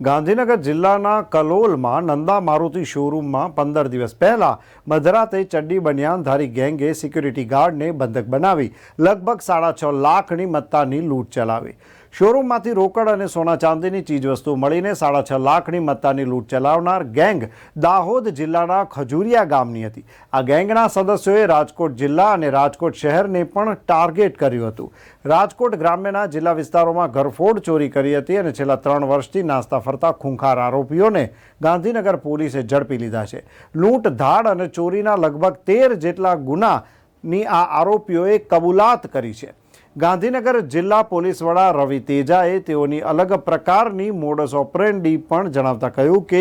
ગાંધીનગર જિલ્લાના કલોલમાં નંદા મારુતિ શોરૂમમાં પંદર દિવસ પહેલા મધરાતે ચડ્ડી બનિયાનધારી ગેંગે સિક્યુરિટી ગાર્ડને બંધક બનાવી લગભગ સાડા છ લાખની મત્તાની લૂંટ ચલાવી. શોરૂમમાંથી રોકડ અને સોના ચાંદીની ચીજવસ્તુ મળીને સાડા છ લાખની મત્તાની લૂંટ ચલાવનાર ગેંગ દાહોદ જિલ્લાના ખજુરિયા ગામની હતી. આ ગેંગના સદસ્યોએ રાજકોટ જિલ્લા અને રાજકોટ શહેરને પણ ટાર્ગેટ કર્યું હતું. રાજકોટ ગ્રામ્યના જિલ્લા વિસ્તારોમાં ઘરફોડ ચોરી કરી હતી અને છેલ્લા ત્રણ વર્ષથી નાસ્તા ફરતા ખૂંખાર આરોપીઓને ગાંધીનગર પોલીસે ઝડપી લીધા છે. લૂંટ, ધાડ અને ચોરીના લગભગ તેર જેટલા ગુનાની આ આરોપીઓએ કબૂલાત કરી છે. ગાંધીનગર જિલ્લા પોલીસ વડા રવિ તેજાએ તેઓની અલગ પ્રકારની મોડસ ઓપરેન્ડી પણ જણાવતા કહ્યું કે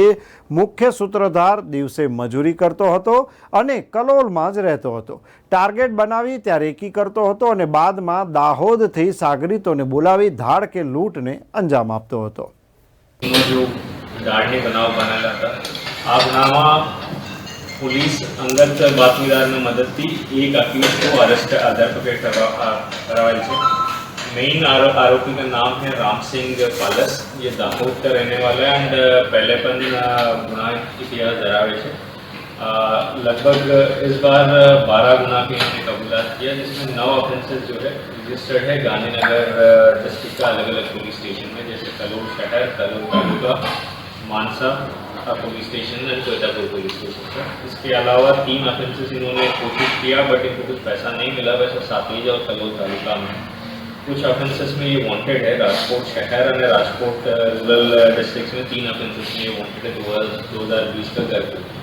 મુખ્ય સૂત્રધાર દિવસે મજૂરી કરતો હતો અને કલોલમાં જ રહેતો હતો. ટાર્ગેટ બનાવી ત્યાં રેકી કરતો હતો અને બાદમાં દાહોદથી સાગરીતોને બોલાવી ધાડ કે લૂંટને અંજામ આપતો હતો. પોલીસ અંગત બાતમીદારની મદદથી એક अक्यूज को अरेस्ट धरपकड़ करवा करवाई છે मेन आरो, आरोपी का नाम है राम सिंह पालस ये दाहोद का रहने वाला है एंड पहले પણ અ, ગુના इतिहास धरावे છે अ, लगभग इस बार बारह गुना की इन्होंने कबूलात किया जिसमें नौ ऑफेंसेस जो है रजिस्टर्ड है गांधीनगर डिस्ट्रिक्ट का अलग अलग पुलिस स्टेशन में जैसे कलोल शहर कलोल तालुका मानसा का police station and Koyatapur police station का इसके अलावा तीन ऑफेंसेस इन्होंने कोशिश किया बट इनको कुछ पैसा नहीं मिला। वैसे सातवीज और कलोल तालुका में। कुछ ऑफेंसेस में ये वांटेड है, राजकोट शहर और राजकोट रूरल डिस्ट्रिक्ट में तीन ऑफेंसेस में ये वांटेड है, दो हज़ार बीस का गरकोट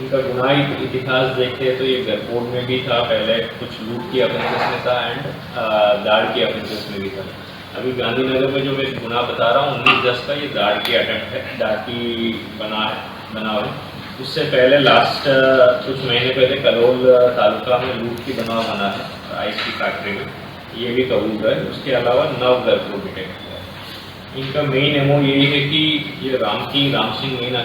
इनका गुनाही इतिहास देखें तो ये गरकोट में भी था, पहले कुछ लूट की ऑफेंसेस में था एंड दाड़ की ऑफेंसेस में भी था। अभी गांधीनगर में जो मैं गुनाह बता रहा हूँ, उन्नीस दस का ये दाड़ की अटेम्प्ट है दाड़ की बना है बना है। उससे पहले लास्ट कुछ महीने पहले कलोल तालुका में लूट की बनाव बना है, आइस की फैक्ट्री में। ये भी कबूल है, उसके अलावा नव को डिटेक्ट हुआ है। इनका मेन एमओ यही है कि ये राम की, राम सिंह मेन है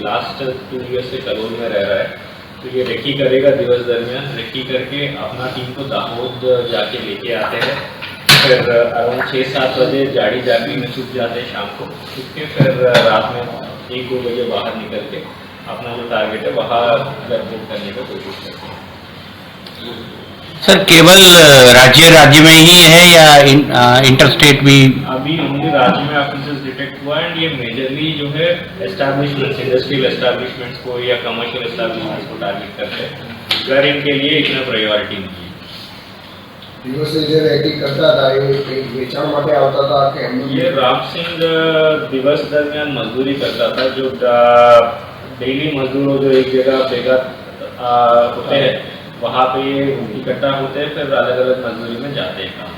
लास्ट टू ईयर से कलोल में रह रहा है। तो ये रेकी करेगा दिवस दरमियान रेकी करके अपना टीम को दाहोद जाके लेके आते हैं। फिर अराउंड छः सात बजे जाड़ी जागी में छुप जाते हैं शाम को। छुप के फिर रात में एक दो बजे बाहर निकल के अपना जो टारगेट है वहाँ गरबूट करने का कोशिश करते हैं। सर केवल राज्य राज्य में ही है या इन, अ, इंटर स्टेट भी? अभी ओनली राज्य में ऑफेंसेस डिटेक्ट हुआ एंड ये मेजरली जो है एस्टैब्लिशमेंट्स इंडस्ट्रियल एस्टैब्लिशमेंट्स को या कमर्शियल एस्टैब्लिशमेंट्स को टारगेट करते हैं। घर इनके लिए इतना प्रायोरिटी नहीं है। દિવસે જે રેકી કરતા હતા એ કંઈક વેચાણ માટે આવતા હતા કે એમનું ये राम सिंह दिवस दरमियान मजदूरी करता था जो डेली मजदूरों जो एक जगह बेगा आ, होते हैं वहाँ पे ये इकट्ठा होते हैं फिर अलग अलग मजदूरी में जाते हैं काम